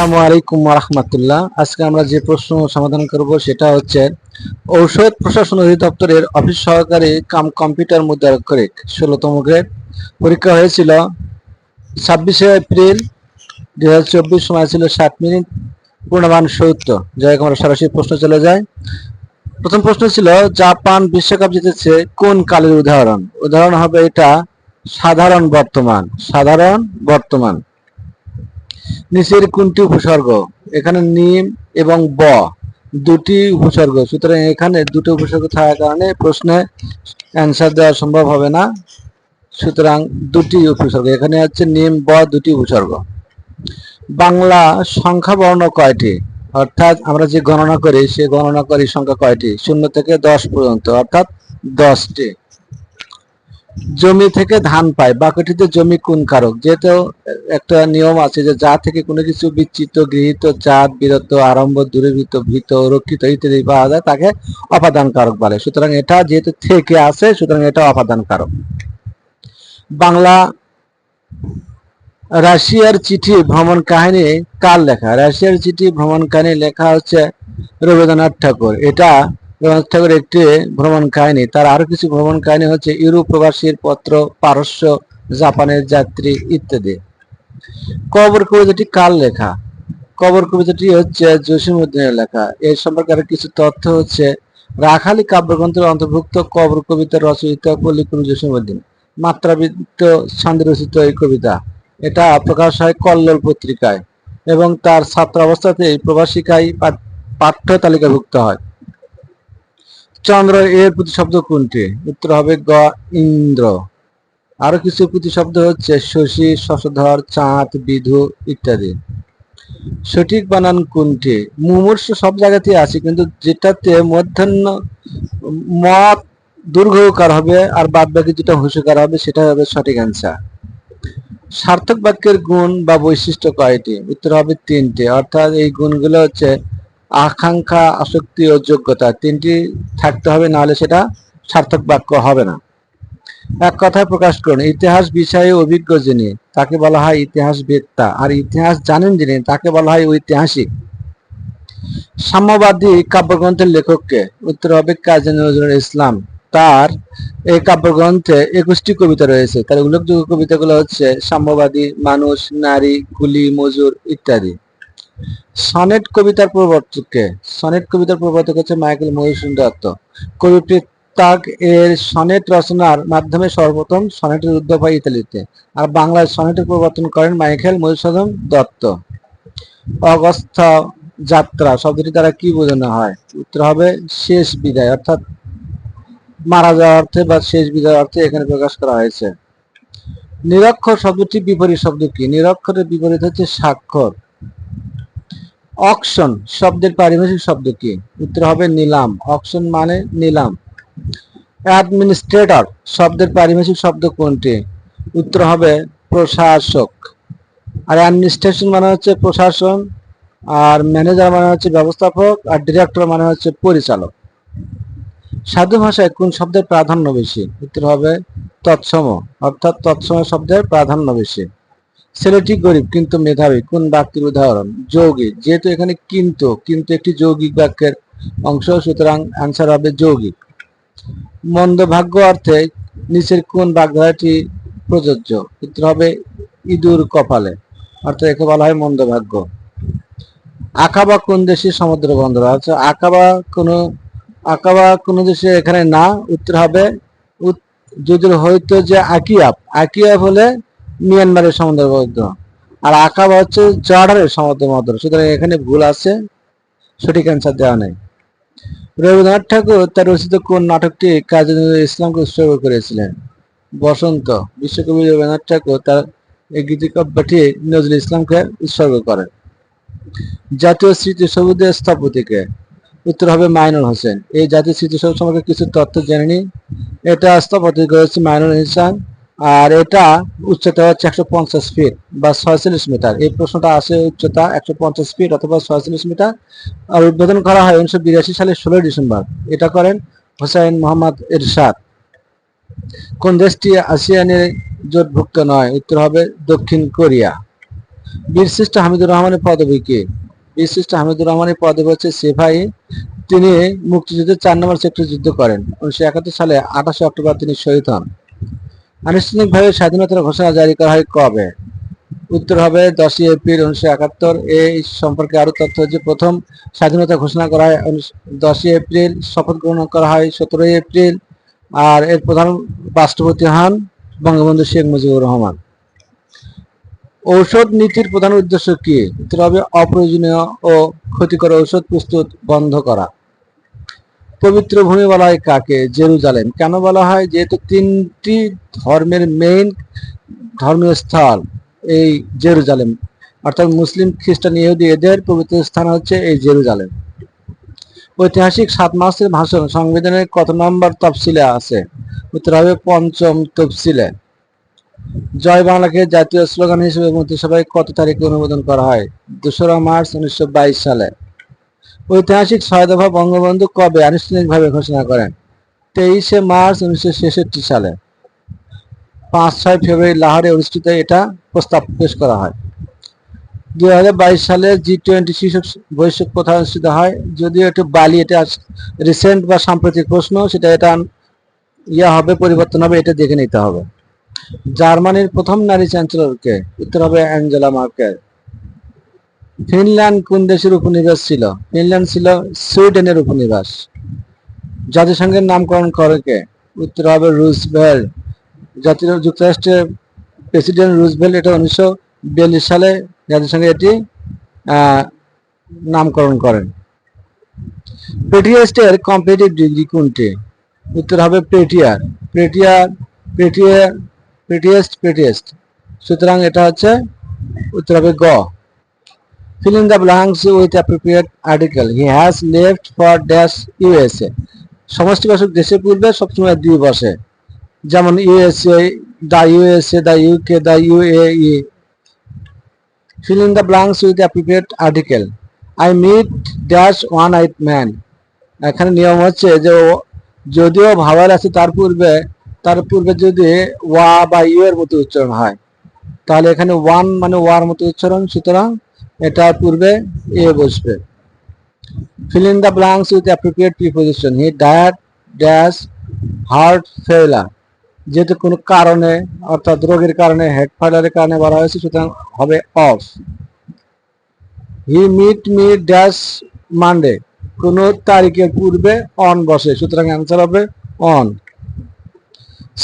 আসসালামু আলাইকুম রহমতুল্লাহ। আজকে আমরা যে প্রশ্ন সমাধান করব সেটা হচ্ছে, ঔষধ প্রশাসন অধিদপ্তরের অফিস সহকারী কাম কম্পিউটার মুদ্রাক্ষরিক ষোলোতম গ্রেড। পরীক্ষা হয়েছিল ছাব্বিশে এপ্রিল দু হাজার চব্বিশ, সময় ছিল ষাট মিনিট পূর্ণমান সত্তর। যাই আমরা সরাসরি প্রশ্ন চলে যাই। প্রথম প্রশ্ন ছিল, জাপান বিশ্বকাপ জিতেছে কোন কালের উদাহরণ? উদাহরণ হবে এটা সাধারণ বর্তমান সাধারণ বর্তমান। নিচের কোনটি উপসর্গ? এখানে নিম এবং ব, দুটি উপসর্গ। সুতরাং এখানে দুটো উপসর্গ থাকার কারণে প্রশ্নে অ্যান্সার দেওয়া সম্ভব হবে না। সুতরাং দুটি উপসর্গ। এখানে হচ্ছে নিম, ব, দুটি উপসর্গ। বাংলা সংখ্যা বর্ণ কয়টি? অর্থাৎ আমরা যে গণনা করি, সে গণনা করি সংখ্যা কয়টি? শূন্য থেকে দশ পর্যন্ত, অর্থাৎ দশটি। জমি থেকে ধান পায়, বাকিটিতে জমি কোন কারক? যেহেতু একটা নিয়ম আছে যে যা থেকে কোনো কিছু বিচ্ছিত, গৃহীত, জাত বিরত আরম্ভ, দূরীভূত, ভীত রক্ষিত ইত্যাদি পাওয়া যায়, তাকে অপাদান কারক বলে। সুতরাং এটা যেহেতু থেকে আছে, সুতরাং এটা অপাদান কারক। বাংলা রাশিয়ার চিঠি ভ্রমণ কাহিনী কার লেখা? রাশিয়ার চিঠি ভ্রমণ কাহিনী লেখা হচ্ছে রবীন্দ্রনাথ ঠাকুর। এটা রবীন্দ্রনাথ ঠাকুর একটি ভ্রমণ কাহিনী। তার আরও কিছু ভ্রমণ কাহিনী হচ্ছে ইউরোপ প্রবাসীর পত্র, পারস্য, জাপানের যাত্রী ইত্যাদি। কবর কবিতাটি কার লেখা? কবর কবিতাটি হচ্ছে জসিমুদ্দিনের লেখা। এর সম্পর্কে আরও কিছু তথ্য হচ্ছে, রাখালি কাব্যগ্রন্থের অন্তর্ভুক্ত কবর কবিতার রচয়িতা কলিকুল জসিমুদ্দিন মাত্রাবৃত্ত ছন্দে রচিত এই কবিতা। এটা প্রকাশ হয় কল্লোল পত্রিকায় এবং তার ছাত্র অবস্থাতেই প্রবাসিকায় পাঠ্য তালিকাভুক্ত হয়। চন্দ্র এর প্রতিশব্দ কোনটি? উত্তর হবে গ, ইন্দ্র। আরও কিছু প্রতিশব্দ হচ্ছে, শশী, শশধর, চাঁদ, বিধু ইত্যাদি। সঠিক বানান কোনটি? মুমূর্ষ সব জায়গাতেই আছে, কিন্তু যেটাতে মধ্যাহ্ন মত দীর্ঘকার হবে আর বাদ বাকি যেটা হুসুকার হবে সেটা হবে সঠিক অ্যান্সার সার্থক বাক্যের গুণ বা বৈশিষ্ট্য কয়টি? উত্তর হবে তিনটি। অর্থাৎ এই গুণগুলো হচ্ছে আকাঙ্ক্ষা, আসক্তি ও যোগ্যতা তিনটি থাকতে হবে, নাহলে সেটা সার্থক বাক্য হবে না। এক কথায় প্রকাশ করুন, ইতিহাস বিষয়ে অভিজ্ঞ যিনি, তাকে বলা হয় ইতিহাস বেত্তা আর ইতিহাস জানেন যিনি, তাকে বলা হয় ঐতিহাসিক। সাম্যবাদী কাব্যগ্রন্থের লেখককে উত্তর হবে কাজী নজরুল ইসলাম, তার এই কাব্যগ্রন্থে একুশটি কবিতা রয়েছে। তার উল্লেখযোগ্য কবিতাগুলো হচ্ছে, সাম্যবাদী মানুষ, নারী, কুলি, মজুর ইত্যাদি। সনেট কবিতার প্রবর্তককে, সনেট কবিতার প্রবর্তক হচ্ছে মাইকেল মধুসূদন দত্ত কবিটি প্রেতাগ এর সনেট রচনার মাধ্যমে সর্বপ্রথম সনেটের উদ্ভব হয় ইতালিতে, আর বাংলায় সনেটের প্রবর্তন করেন মাইকেল মধুসূদন দত্ত অগস্থ যাত্রা শব্দটি দ্বারা কি বোঝানো হয়? উত্তর হবে শেষ বিদায়, অর্থাৎ মারা যাওয়ার অর্থে বা শেষ বিদায় অর্থে এখানে প্রকাশ করা হয়েছে। নিরক্ষর শব্দটি বিপরীত শব্দ কি? নিরক্ষরের বিপরীত হচ্ছে স্বাক্ষর। অকশন, শব্দের পারিভাষিক শব্দ কি? উত্তর হবে নিলাম। অকশন মানে নিলাম। অ্যাডমিনিস্ট্রেটর, শব্দের পারিভাষিক শব্দ কোনটি? উত্তর হবে প্রশাসক। আর অ্যাডমিনিস্ট্রেশন মানে হচ্ছে প্রশাসন, আর ম্যানেজার মানে হচ্ছে ব্যবস্থাপক, আর ডিরেক্টর মানে হচ্ছে পরিচালক। সাধু ভাষায় কোন শব্দের প্রাধান্য বেশি? উত্তর হবে তৎসম, অর্থাৎ তৎসম শব্দের প্রাধান্য বেশি। ছেলেটি গরিব, কিন্তু মেধাবী, কোন বাক্যের উদাহরণ? যৌগিক, যেহেতু এখানে কিন্তু কিন্তু একটি যৌগিক বাক্যের অংশ, সুতরাং আনসার হবে যৌগিক। মন্দ ভাগ্য অর্থে নিচের কোন বাগধারাটি প্রযোজ্য? উত্তর হবে ইঁদুর কপালে, অর্থাৎ একে বলা হয় মন্দ ভাগ্য। আকাবা কোন দেশের সমুদ্র বন্দর? আচ্ছা আকাবা কোনো আকাবা কোন দেশে এখানে না, উত্তর হবে যদি হয়তো যে আকিয়াব আকিয়াব হলে মিয়ানমারের সমুদ্র বন্দর আর আকাবা হচ্ছে জর্ডানের সমুদ্র বন্দর সুতরাং এখানে ভুল আছে, সঠিক অ্যান্সার দেওয়া নেই। রবীন্দ্রনাথ ঠাকুর তার রচিত কোন নাটকটি কাজী নজরুল ইসলামকে উৎসর্গ করেছিলেন? বসন্ত। বিশ্বকবি রবীন্দ্রনাথ ঠাকুর তার এই গীতিকাব্যটি নজরুল ইসলামকে উৎসর্গ করেন। জাতীয় স্মৃতিসৌধের স্থপতিকে। উত্তর হবে মাইনুল হোসেন। এই জাতীয় স্মৃতিসৌধ সম্পর্কে কিছু তথ্য জেনে নিই এটা স্থপতি করেছে মাইনুল হোসেন আর এটা উচ্চতা হচ্ছে একশো পঞ্চাশ ফিট বা ছয়চল্লিশ মিটার এই প্রশ্নটা আসে উচ্চতা একশো পঞ্চাশ ফিট অথবা ছয়চল্লিশ মিটার আর উদ্বোধন করা হয় উনিশশো বিরাশি সালের ষোলোই ডিসেম্বর। এটা করেন হোসেন মোহাম্মদ এরশাদ। কোন দেশটি আসিয়ানের জোটভুক্ত নয়? উত্তর হবে দক্ষিণ কোরিয়া। বীরশ্রেষ্ঠ হামিদুর রহমানের পদবী কি? বীরশ্রেষ্ঠ হামিদুর রহমানের পদবী হচ্ছে সিপাহী তিনি মুক্তিযুদ্ধের চার নম্বর সেক্টর যুদ্ধ করেন। উনিশশো একাত্তর সালে আঠাশে অক্টোবর তিনি শহীদ হন। আনুষ্ঠানিকভাবে স্বাধীনতার ঘোষণা জারি করা হয় কবে? উত্তর হবে দশই এপ্রিল উনিশশো একাত্তর। এই সম্পর্কে আরও তথ্য যে প্রথম স্বাধীনতা ঘোষণা করা হয় দশই এপ্রিল, শপথ গ্রহণ করা হয় সতেরোই এপ্রিল। আর এর প্রধান রাষ্ট্রপতি হন বঙ্গবন্ধু শেখ মুজিবুর রহমান। ঔষধ নীতির প্রধান উদ্দেশ্য কি? উত্তর হবে অপ্রয়োজনীয় ও ক্ষতিকর ঔষধ প্রস্তুত বন্ধ করা। পবিত্র ভূমি বলা হয় কাকে? জেরুজালেম। কেন বলা হয়? যেহেতু তিনটি ধর্মের মেইন ধর্মীয় স্থল এই জেরুজালেম। অর্থাৎ মুসলিম, খ্রিস্টান, ইহুদি, এদের পবিত্র স্থান হচ্ছে এই জেরুজালেম। ঐতিহাসিক সাত মাসের ভাষণ সংবিধানের কত নম্বর তফসিলে আছে? উত্তর হবে পঞ্চম তফসিলে। জয় বাংলাকে জাতীয় স্লোগান হিসেবে মন্ত্রিসভায় কত তারিখে অনুমোদন করা হয়? দোসরা মার্চ উনিশশো বাইশ সালে। ঐতিহাসিক ছয় দফা বঙ্গবন্ধু কবে আনুষ্ঠানিকভাবে ঘোষণা করেন? তেইশে মার্চ উনিশশো ছেষট্টি সালে। পাঁচ, ছয় ফেব্রুয়ারি লাহোরে অনুষ্ঠিত এটা প্রস্তাব পেশ করা হয়। দুই হাজার বাইশ সালে জি টোয়েন্টি শীর্ষক বৈশ্বিক কোথায় অনুষ্ঠিত হয়। যদিও একটু বালি, এটা রিসেন্ট বা সাম্প্রতিক প্রশ্ন, সেটা এটা ইয়া হবে, পরিবর্তন হবে, এটা দেখে নিতে হবে। জার্মানির প্রথম নারী চ্যান্সেলরকে উত্তর হবে অ্যাঞ্জেলা মার্কেল ফিনল্যান্ড কোন দেশের উপনিবাস ছিল? ফিনল্যান্ড ছিল সুইডেনের উপনিবাস জাতিসংঘের নামকরণ করে কে? উত্তর হবে রুজভেল্ট। জাতীয় যুক্তরাষ্ট্রের প্রেসিডেন্ট রুজভেল্ট এটা উনিশশো বিয়াল্লিশ সালে জাতিসংঘে এটি নামকরণ করেন। পেটিএস্টের কম্পিটিভ ডিগ্রি কোনটি? উত্তর হবে পেটিয়ার পেটিয়ার পেটিয়ার পেটিয়েস্ট পেটিয়েস্ট সুতরাং এটা হচ্ছে, উত্তর হবে গ। Fill in the blanks with appropriate article. He has left for dash USA সমষ্টিবাচক দেশের পূর্বে সবসময় দুই বসে। যেমন USA the USA the UK the UAE fill in the blanks with appropriate article I meet dash one eight man এখানে নিয়ম হচ্ছে যে যদিও ভাওয়াল আছে তার পূর্বে তার পূর্বে যদি ওয়া বা ইউ এর মতো উচ্চারণ হয়। তাহলে এখানে ওয়ান মানে ওয়ার মতো উচ্চারণ, সুতরাং এটার পূর্বে এ বসবে। Fill in the blanks with appropriate preposition. He died dash heart failure. যেহেতু কোনো কারণে, অর্থাৎ রোগের কারণে হেড ফাইলারের কারণে বলা হয়েছে, সুতরাং হবে of he meet me dash Monday কোন তারিখের পূর্বে অন বসে, সুতরাং অ্যান্সার হবে অন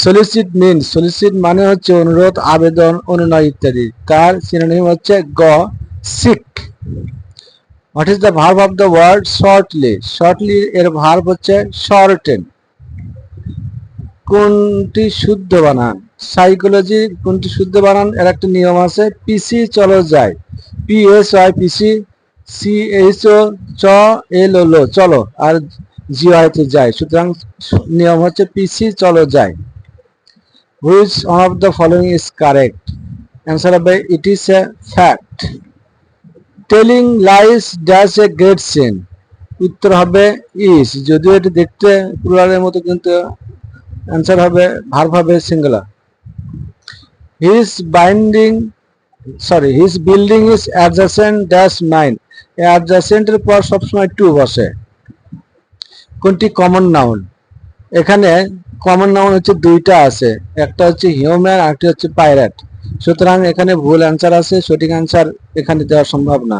সলিসিট মিন সলিসিট মানে হচ্ছে অনুরোধ, আবেদন, অনুনয় ইত্যাদি। তার সিনোনিম হচ্ছে গ। Sick what is the verb of the word shortly shortly এর ভার্ব হচ্ছে শর্টেন কোনটি শুদ্ধ বানান? সাইকোলজি কোনটি শুদ্ধ বানান? এর একটা নিয়ম আছে পিসি চলো যায় P S Y PC C H O চ এল ও লো চলো। আর জি তে যায় সুতরাং নিয়ম হচ্ছে পিসি চলো যায় which one of the following is correct answer হবে it is a fact telling lies dash a great sin উত্তর হবে ইস যদিও এটি দেখতে প্লুরালের মতো, কিন্তু অ্যান্সার হবে ভার্ব হবে singular his binding sorry his building is adjacent dash mine অ্যাডজাসেন্টের পর সবসময় টু বসে। কোনটি কমন নাউন এখানে কমন নাউন হচ্ছে দুইটা আছে। একটা হচ্ছে হিউম্যান আর একটা হচ্ছে পাইরেট সুতরাং এখানে ভুল অ্যান্সার আছে, সঠিক অ্যান্সার এখানে দেওয়া সম্ভব না।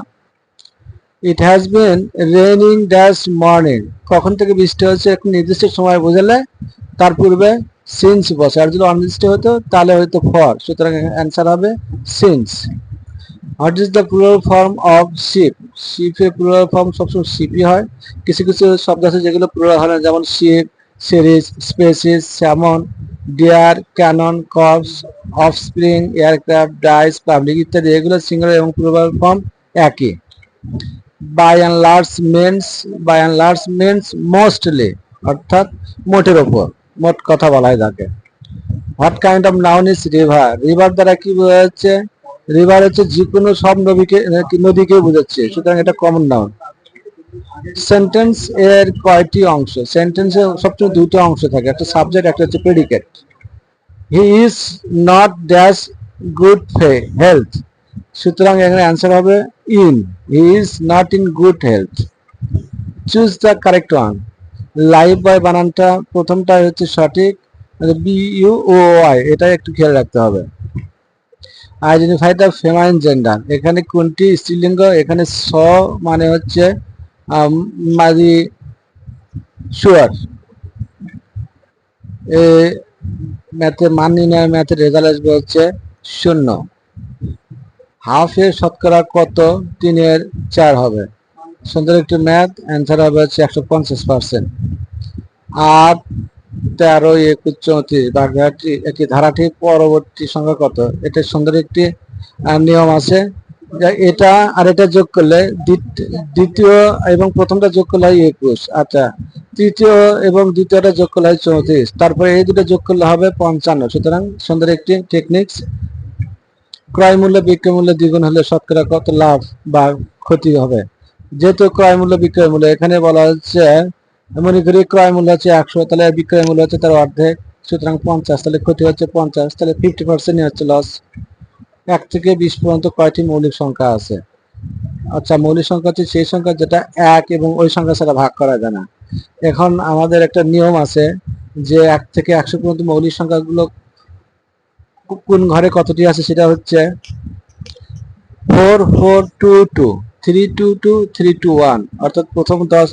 It has been raining dash morning কখন থেকে বৃষ্টি হচ্ছে একটু নির্দিষ্ট সময় বোঝালে, তার পূর্বে সিন্স বসে। আর যদি অনির্দিষ্ট হতো, তাহলে হয়তো ফর সুতরাং অ্যান্সার হবে since what is the plural form of ship শিপের plural form সবসময় শিপই হয়। কিছু কিছু শব্দ আছে যেগুলো প্লুরাল হয় না, যেমন sheep series species salmon deer cannon corps offspring aircraft dice public ইত্যাদি। এগুলো সিঙ্গুলার এবং প্লুরাল ফর্ম একই। By and large means by and large means mostly অর্থাৎ মোটের ওপর মোট কথা বলা হয় তাকে what kind of noun is river river দ্বারা কি বোঝা যাচ্ছে রিভার হচ্ছে যে কোনো সব নদীকে নদীকে বোঝাচ্ছে। সুতরাং এটা কমন নাউন সেন্টেন্স এর কয়টি অংশ? সেন্টেন্সে সবচেয়ে দুটো অংশ থাকে, একটা সাবজেক্ট একটা হচ্ছে predicate he is not dash good health সুতরাং এখানে অ্যান্সার হবে in he is not in good health choose the correct one live boy বানানটা প্রথমটা হচ্ছে সঠিক বি ইউ ও আই এটা একটু খেয়াল রাখতে হবে। আইডেন্টিফাই দ্য ফেমাইন জেন্ডার এখানে কোনটি স্ত্রীলিঙ্গ? এখানে স মানে হচ্ছে মাদি শুয়ার এ ম্যাথে মান নির্ণয় ম্যাথের রেজাল্ট আসবে হচ্ছে শূন্য। হাফের শতকরা কত তিনের চার হবে? সুন্দর একটি ম্যাথ অ্যান্সার হবে হচ্ছে একশো পঞ্চাশ পার্সেন্ট। আট তেরো, একুশ, চৌত্রিশ বাঘাটি একটি ধারাটি পরবর্তী সংখ্যা কত? এটা সুন্দর একটি নিয়ম আছে। এটা আর এটা যোগ করলে দ্বিতীয় এবং প্রথমটা যোগ করলে হয় একুশ। আচ্ছা তৃতীয় এবং দ্বিতীয়টা যোগ করলে হয় চৌত্রিশ। তারপরে এই দুটো যোগ করলে হবে পঞ্চান্ন। সুতরাং সুন্দর একটি টেকনিক্স ক্রয় মূল্য, বিক্রয় মূল্য দ্বিগুণ হলে শতকরা কত লাভ বা ক্ষতি হবে? যেহেতু ক্রয় মূল্য, বিক্রয় মূল্য, এখানে বলা হচ্ছে, মনে করি ক্রয় মূল্য হচ্ছে একশো, তাহলে বিক্রয় মূল্য হচ্ছে তার অর্ধেক। সুতরাং পঞ্চাশ, তাহলে ক্ষতি হচ্ছে পঞ্চাশ, তাহলে ফিফটি পার্সেন্ট হচ্ছে লস এক থেকে বিশ পর্যন্ত কয়টি মৌলিক সংখ্যা আছে? আচ্ছা মৌলিক সংখ্যা হচ্ছে সেই সংখ্যা যেটা এক এবং ওই সংখ্যা ছাড়া ভাগ করা যায় না। এখন আমাদের একটা নিয়ম আছে যে এক থেকে একশো পর্যন্ত মৌলিক সংখ্যাগুলো কোন ঘরে কতটি আছে সেটা হচ্ছে four four two two three two two three two one অর্থাৎ প্রথম দশ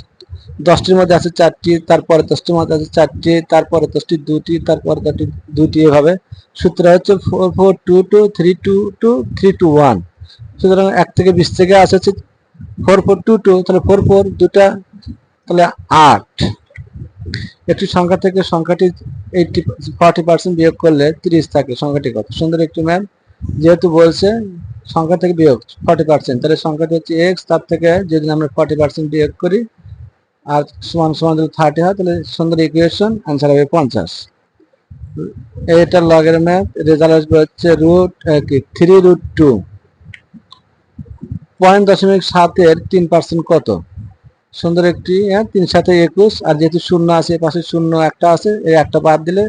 দশটির মধ্যে আছে চারটি, তারপরে দশটির মধ্যে আছে চারটি, তারপরে দশটি দুটি, তারপরে দশটি দুটি এভাবে। সূত্র হচ্ছে four four two two three two two three two one সুতরাং এক থেকে বিশ থেকে আসে হচ্ছে ফোর ফোর টু টু তাহলে ফোর ফোর দুটা, তাহলে আট। একটি সংখ্যা থেকে সংখ্যাটি এইটটি ফর্টি পার্সেন্ট বিয়োগ করলে তিরিশ থাকে সংখ্যাটি কত? সুন্দর একটি ম্যাম যেহেতু বলছে সংখ্যা থেকে বিয়োগ ফর্টি পার্সেন্ট তাহলে সংখ্যাটি হচ্ছে এক্স তার থেকে যদি আমরা ফর্টি পার্সেন্ট বিয়োগ করি আর সমান সমান যদি থার্টি হয়, তাহলে সুন্দর ইকুয়েশন আনসার হবে পঞ্চাশ। এটা লগের ম্যাথ রেজাল্ট আসবে হচ্ছে রুট কি থ্রি রুট টু পয়েন্ট দশমিক সাতের তিন পার্সেন্ট কত? সুন্দর একটি হ্যাঁ তিন সাথে একুশ, আর যেহেতু শূন্য আছে পাশে শূন্য একটা আছে, এই একটা বাদ দিলে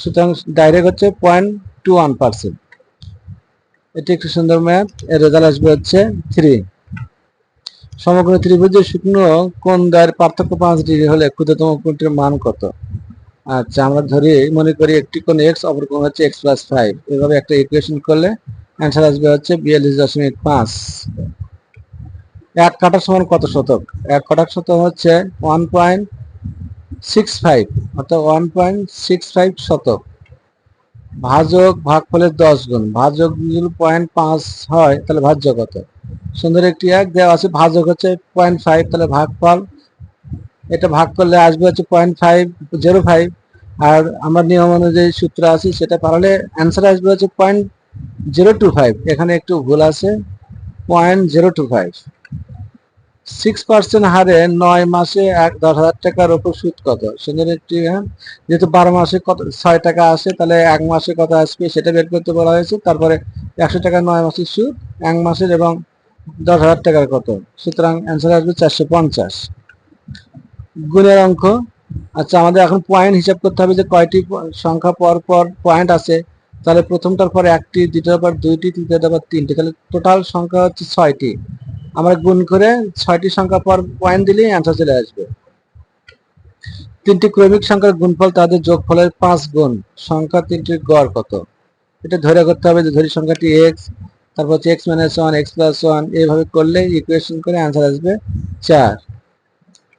সুতরাং ডাইরেক্ট হচ্ছে পয়েন্ট টু ওয়ান পার্সেন্ট এটি একটি সুন্দর ম্যাথ এর রেজাল্ট আসবে হচ্ছে থ্রি সমগ্র ত্রিভুজের শুকনো কোন দ্বয়ের পার্থক্য পাঁচ ডিগ্রি হলে ক্ষুদ্রতম কোণটির মান কত? আচ্ছা আমরা ধরি, মনে করি একটি কোণ এক্স অপর কোণ হচ্ছে এক্স প্লাস ফাইভ এভাবে একটা ইকুয়েশন করলে অ্যান্সার আসবে হচ্ছে বিয়াল্লিশ দশমিক পাঁচ। এক কাটার সমান কত শতক? এক কাটার শতক হচ্ছে ওয়ান পয়েন্ট সিক্স ফাইভ অর্থাৎ ওয়ান পয়েন্ট সিক্স ফাইভ শতক। ভাজক ভাগফলের দশ গুণ। ভাজক পয়েন্ট পাঁচ হয়, তাহলে ভাজ্য কত? সুন্দর একটি এক দেওয়া আছে ভাজক হচ্ছে পয়েন্ট ফাইভ তাহলে ভাগফল এটা ভাগ করলে আসবে হচ্ছে পয়েন্ট ফাইভ জিরো ফাইভ আর আমার নিয়ম অনুযায়ী সূত্র আছে, সেটা পারলে অ্যান্সার আসবে হচ্ছে পয়েন্ট জিরো টু ফাইভ এখানে একটু ভুল আছে point zero two five six percent হারে নয় মাসে এক দশ হাজার টাকার উপর সুদ কত? সুন্দর হ্যাঁ যেহেতু বারো মাসে কত ছয় টাকা আসে, তাহলে এক মাসে কত আসবে সেটা বের করতে বলা হয়েছে। তারপরে একশো টাকা নয় মাসের সুদ, এক মাসের এবং দশ হাজার টাকার কত? সুতরাং অ্যান্সার আসবে চারশো পঞ্চাশ। গুণের অঙ্ক। আচ্ছা আমাদের এখন পয়েন্ট হিসাব করতে হবে যে কয়টি সংখ্যা পর পর পয়েন্ট আছে। তাহলে প্রথমটার পর একটি, দ্বিতীয়টার পর দুইটি, তৃতীয়টার পর তিনটি। তাহলে টোটাল সংখ্যা হচ্ছে ছয়টি। আমরা গুণ করে ছয়টি সংখ্যা পর পয়েন্ট দিলেই অ্যান্সার চলে আসবে। তিনটি ক্রমিক সংখ্যার গুণফল তাদের যোগফলের পাঁচ গুণ। সংখ্যা তিনটির গড় কত? এটা ধরে করতে হবে যে ধরি সংখ্যাটি এক্স তারপর হচ্ছে x minus one x plus one এইভাবে করলে ইকুয়েশন করে অ্যান্সার আসবে চার।